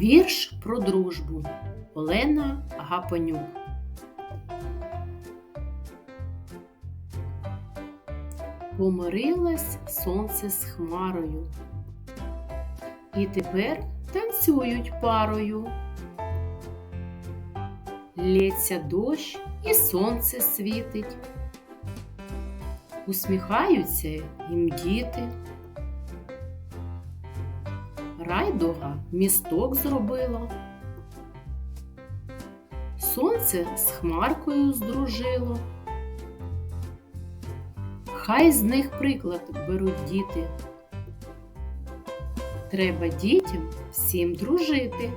Вірш про дружбу Олена Гапонюк. Помирилось сонце з хмарою. І тепер танцюють парою. Лється дощ і сонце світить. Усміхаються їм діти. Райдуга місток зробила. Сонце з хмаркою здружило. Хай з них приклад беруть діти. Треба дітям всім дружити.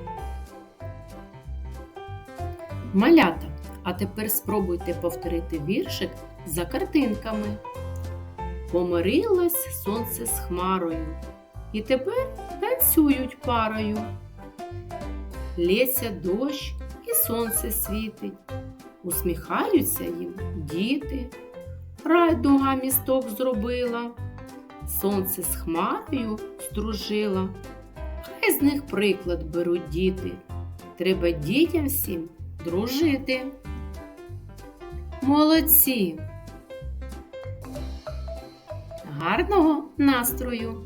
Малята, а тепер спробуйте повторити віршик за картинками. Помирилось сонце з хмарою, і тепер танцюють парою. Лється дощ і сонце світить, усміхаються їм діти. Райдуга місток зробила, сонце з хмарою стружила. Хай з них приклад беруть діти. Треба дітям всім дружити. Молодці! Гарного настрою!